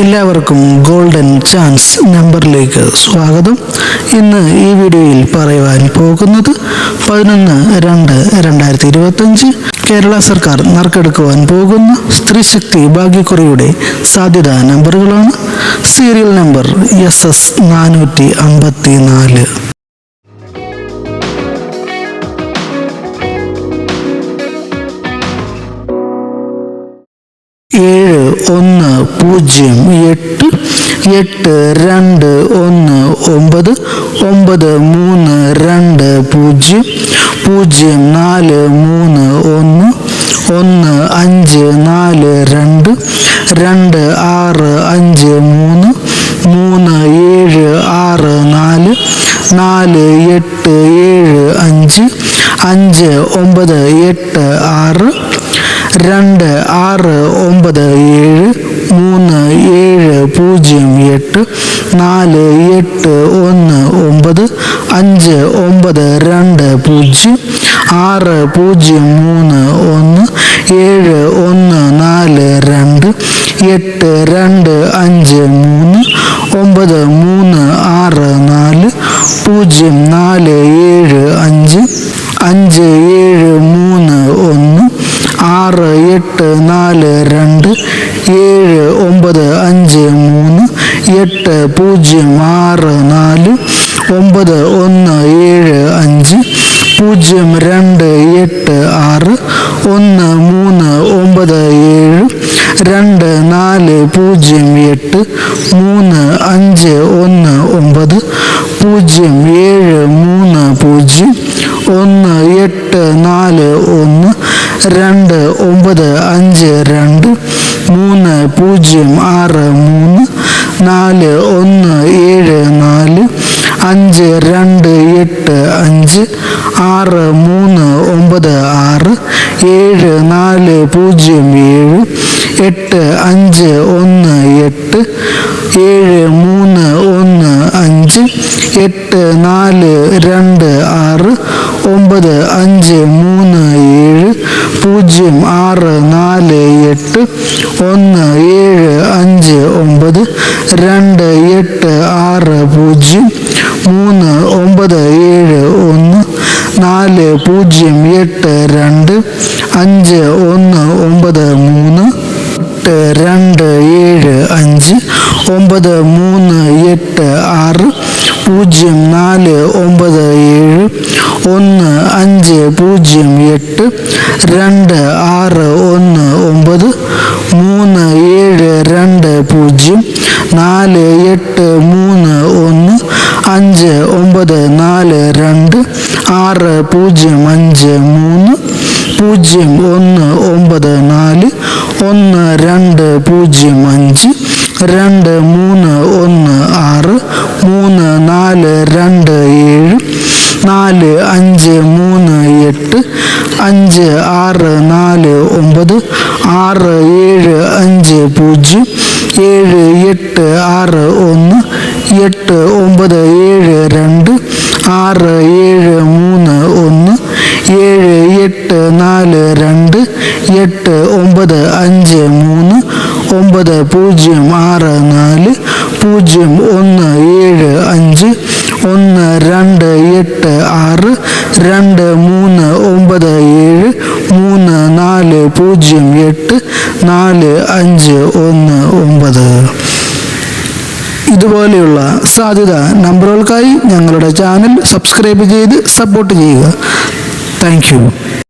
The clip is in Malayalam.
എല്ലാവർക്കും ഗോൾഡൻ ചാൻസ് നമ്പറിലേക്ക് സ്വാഗതം. ഇന്ന് ഈ വീഡിയോയിൽ പറയുവാൻ പോകുന്നത് പതിനൊന്ന് രണ്ട് രണ്ടായിരത്തി ഇരുപത്തഞ്ച് കേരള സർക്കാർ നറുക്കെടുക്കുവാൻ പോകുന്ന സ്ത്രീശക്തി ഭാഗ്യക്കുറിയുടെ സാധ്യതാ നമ്പറുകളാണ്. സീരിയൽ നമ്പർ എസ് എസ് നാനൂറ്റി അമ്പത്തി നാല് ഏഴ് ഒന്ന് പൂജ്യം എട്ട് എട്ട് രണ്ട് ഒന്ന് ഒമ്പത് ഒമ്പത് മൂന്ന് രണ്ട് പൂജ്യം പൂജ്യം നാല് മൂന്ന് ഒന്ന് ഒന്ന് അഞ്ച് നാല് രണ്ട് രണ്ട് ആറ് അഞ്ച് മൂന്ന് മൂന്ന് ഏഴ് ആറ് നാല് നാല് എട്ട് ഏഴ് അഞ്ച് അഞ്ച് ഒമ്പത് എട്ട് ആറ് രണ്ട് ആറ് ഒമ്പത് ഏഴ് മൂന്ന് ഏഴ് പൂജ്യം എട്ട് നാല് എട്ട് ഒന്ന് ഒമ്പത് അഞ്ച് ഒമ്പത് രണ്ട് പൂജ്യം ആറ് പൂജ്യം മൂന്ന് ഒന്ന് ഏഴ് ഒന്ന് നാല് രണ്ട് എട്ട് രണ്ട് അഞ്ച് മൂന്ന് ഒമ്പത് മൂന്ന് ആറ് നാല് പൂജ്യം നാല് ഏഴ് അഞ്ച് അഞ്ച് ഏഴ് മൂന്ന് ഒന്ന് ആറ് എട്ട് നാല് രണ്ട് ഏഴ് ഒമ്പത് അഞ്ച് മൂന്ന് എട്ട് പൂജ്യം ആറ് നാല് ഒമ്പത് ഒന്ന് ഏഴ് അഞ്ച് പൂജ്യം രണ്ട് എട്ട് ആറ് ഒന്ന് മൂന്ന് ഒമ്പത് ഏഴ് രണ്ട് നാല് പൂജ്യം എട്ട് മൂന്ന് അഞ്ച് ഒന്ന് ഒമ്പത് പൂജ്യം ഏഴ് മൂന്ന് പൂജ്യം ഒന്ന് എട്ട് നാല് ഒന്ന് രണ്ട് ഒമ്പത് അഞ്ച് രണ്ട് മൂന്ന് പൂജ്യം ആറ് മൂന്ന് നാല് ഒന്ന് ഏഴ് നാല് അഞ്ച് രണ്ട് എട്ട് അഞ്ച് ആറ് മൂന്ന് ഒമ്പത് ആറ് ഏഴ് നാല് പൂജ്യം ഏഴ് എട്ട് അഞ്ച് ഒന്ന് എട്ട് ഏഴ് മൂന്ന് ഒന്ന് അഞ്ച് എട്ട് നാല് രണ്ട് ആറ് ഒമ്പത് അഞ്ച് മൂന്ന് ഏഴ് പൂജ്യം ആറ് നാല് എട്ട് ഒന്ന് ഏഴ് അഞ്ച് ഒമ്പത് രണ്ട് എട്ട് ആറ് പൂജ്യം മൂന്ന് ഒമ്പത് ഏഴ് ഒന്ന് നാല് പൂജ്യം എട്ട് രണ്ട് അഞ്ച് ഒന്ന് ഒമ്പത് മൂന്ന് എട്ട് രണ്ട് ഏഴ് അഞ്ച് ഒമ്പത് മൂന്ന് എട്ട് ആറ് പൂജ്യം നാല് ഒമ്പത് ഏഴ് ഒന്ന് അഞ്ച് പൂജ്യം എട്ട് രണ്ട് ആറ് ഒന്ന് ഒമ്പത് മൂന്ന് ഏഴ് രണ്ട് പൂജ്യം നാല് എട്ട് മൂന്ന് ഒന്ന് അഞ്ച് ഒമ്പത് നാല് രണ്ട് ആറ് പൂജ്യം അഞ്ച് മൂന്ന് പൂജ്യം ഒന്ന് ഒമ്പത് നാല് ഒന്ന് രണ്ട് പൂജ്യം അഞ്ച് രണ്ട് മൂന്ന് ഒന്ന് ആറ് മൂന്ന് നാല് രണ്ട് ഏഴ് നാല് അഞ്ച് മൂന്ന് എട്ട് അഞ്ച് ആറ് നാല് ഒമ്പത് ആറ് ഏഴ് അഞ്ച് പൂജ്യം ഏഴ് എട്ട് ആറ് ഒന്ന് എട്ട് ഒമ്പത് ഏഴ് രണ്ട് ആറ് ഏഴ് മൂന്ന് ഒന്ന് ഏഴ് എട്ട് നാല് രണ്ട് എട്ട് ഒമ്പത് അഞ്ച് മൂന്ന് ഒമ്പത് പൂജ്യം ആറ് നാല് പൂജ്യം ഒന്ന് ഏഴ് അഞ്ച് എട്ട് ആറ് രണ്ട് മൂന്ന് ഒമ്പത് ഏഴ് മൂന്ന് നാല് പൂജ്യം എട്ട് നാല് അഞ്ച് ഒന്ന് ഒമ്പത്. ഇതുപോലെയുള്ള സാധ്യത നമ്പറുകൾക്കായി ഞങ്ങളുടെ ചാനൽ സബ്സ്ക്രൈബ് ചെയ്ത് സപ്പോർട്ട് ചെയ്യുക. താങ്ക്